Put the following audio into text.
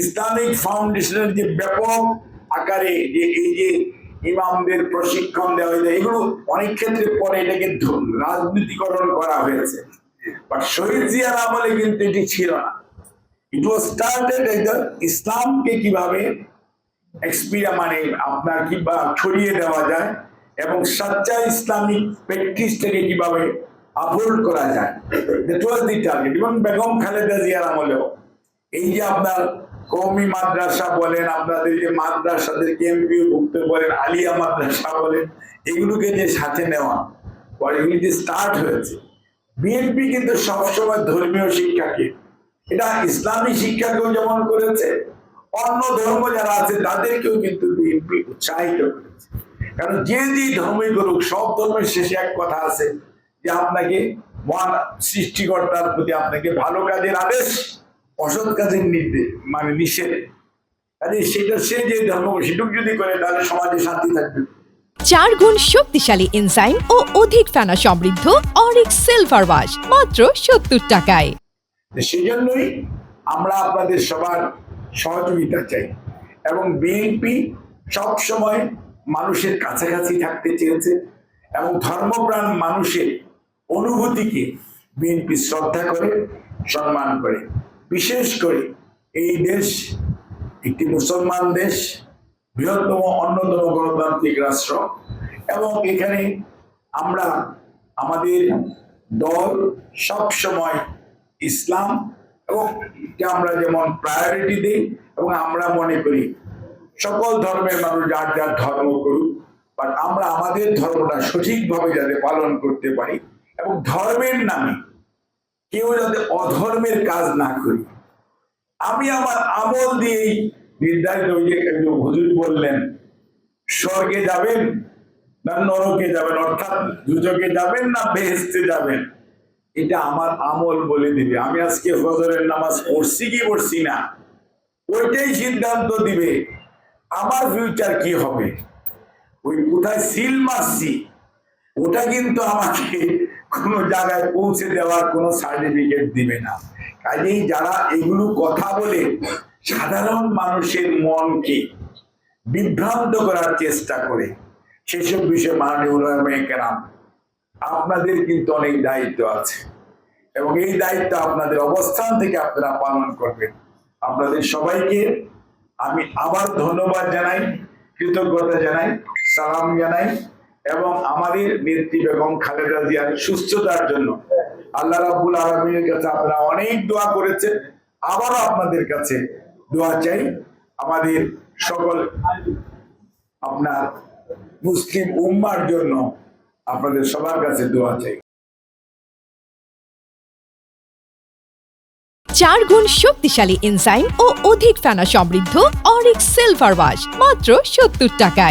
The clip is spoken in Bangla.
ইসলামিক ফাউন্ডেশনের যে ব্যাপক আকারে যে এই যে ইমামদের প্রশিক্ষণ দেওয়া হয়েছে, এগুলো অনেক ক্ষেত্রে পরে এটাকে রাজনীতিকরণ করা হয়েছে। বাট শহীদ জিয়ার আমলে কিন্তু এটি ছিল না। ইট ওয়াজ স্টার্টেড ইসলামকে কীভাবে এক্সপিরিয়া মানে আপনার কিংবা ছড়িয়ে দেওয়া যায় এবং সাচ্চা ইসলামিক প্র্যাকটিসটাকে কীভাবে আপহোল্ড করা যায়। দ্যাট এবং বেগম খালেদা জিয়ার আমলেও এই যে আপনার কৌমি মাদ্রাসা বলেন আপনাদের যে মাদ্রাসাদেরকে এমপিও ভুক্ত বলেন, আলিয়া মাদ্রাসা বলেন, এগুলোকে যে সাথে নেওয়া এগুলি যে স্টার্ট হয়েছে। বিএনপি কিন্তু সবসময় ধর্মীয় শিক্ষাকে, এটা ইসলামী শিক্ষাকেও যেমন করেছে, অন্য ধর্ম যারা আছে তাদেরকেও কিন্তু বিএনপি উৎসাহিত করেছে। কারণ যে যে ধর্মই করুক, সব ধর্মের শেষে এক কথা আছে যে আপনাকে মহান সৃষ্টিকর্তার প্রতি আপনাকে ভালো কাজের আদেশ অসৎ কাজের নির্দেশ মানে নিষেধ। কাজে সেটা সে যে ধর্ম সেটুক যদি করে তাহলে সমাজে শান্তি থাকবে। চার গুণ শক্তিশালী এনজাইম ও অধিক ফেনা সমৃদ্ধ অরিক সিলভার ওয়াশ মাত্র সত্তর টাকায়। তো সেই জন্যই আমরা আপনাদের সবার সহযোগিতা চাই। এবং বিএনপি সবসময় মানুষের কাছাকাছি থাকতে চেয়েছে এবং ধর্মপ্রাণ মানুষের অনুভূতিকে বিএনপি শ্রদ্ধা করে সম্মান করে। বিশেষ করে এই দেশ একটি মুসলমান দেশ, বৃহত্তম অন্যতম গণতান্ত্রিক রাষ্ট্র এবং এখানে আমরা আমাদের দল সব সময় ইসলাম এবং আমরা যেমন প্রায়োরিটি দিই এবং আমরা মনে করি সকল ধর্মের মানুষ যার যার ধর্ম করুক বাট আমরা আমাদের ধর্মটা সঠিকভাবে যাতে পালন করতে পারি এবং ধর্মের নামে কেউ যাতে অধর্মের কাজ না করি। আমি আমার আমল দিয়েই নির্ধারিত ওই একজন হুজুর বললেন, স্বর্গে যাবেন না নরকে যাবেন, অর্থাৎ দুজকে যাবেন না বেহেস্তে যাবেন। এটা আমার আমল বলে দিবে। আমি আজকে ফজরের নামাজ পড়ছি কি পড়ছি না, ওইটাই সিদ্ধান্ত দিবে। আমার ফিউচার কি হবে? ওই কোথায় সিল মারছি? ওটা কিন্তু আমাকে কোনো জায়গায় পৌঁছে দেওয়ার কোনো সার্টিফিকেট দিবে না। কাজেই যারা এগুলো কথা বলে, সাধারণ মানুষের মনকে বিভ্রান্ত করার চেষ্টা করে, সেসব বিষয়ে মাননীয় কেরাম, আপনাদের কিন্তু অনেক দায়িত্ব আছে। এবং এই দায়িত্ব আপনাদের অবস্থান থেকে আপনারা পালন করবেন। আপনাদের সবাইকে আমি আবার ধন্যবাদ জানাই, কৃতজ্ঞতা জানাই, সালাম জানাই। এবং আমাদের নেত্রী বেগম খালেদা জিয়ার সুস্থতার জন্য আল্লাহ রাবুল আলমীর কাছে আপনারা অনেক দোয়া করেছেন। আবারও আপনাদের কাছে দোয়া চাই। আমাদের সকল আপনার মুসলিম উম্মার জন্য আপনাদের সবার কাছে দোয়া চাই। চার গুণ শক্তিশালী এনজাইম ও অধিক ফেনা সমৃদ্ধ অরিক সিলভার ওয়াশ, মাত্র সত্তর টাকায়।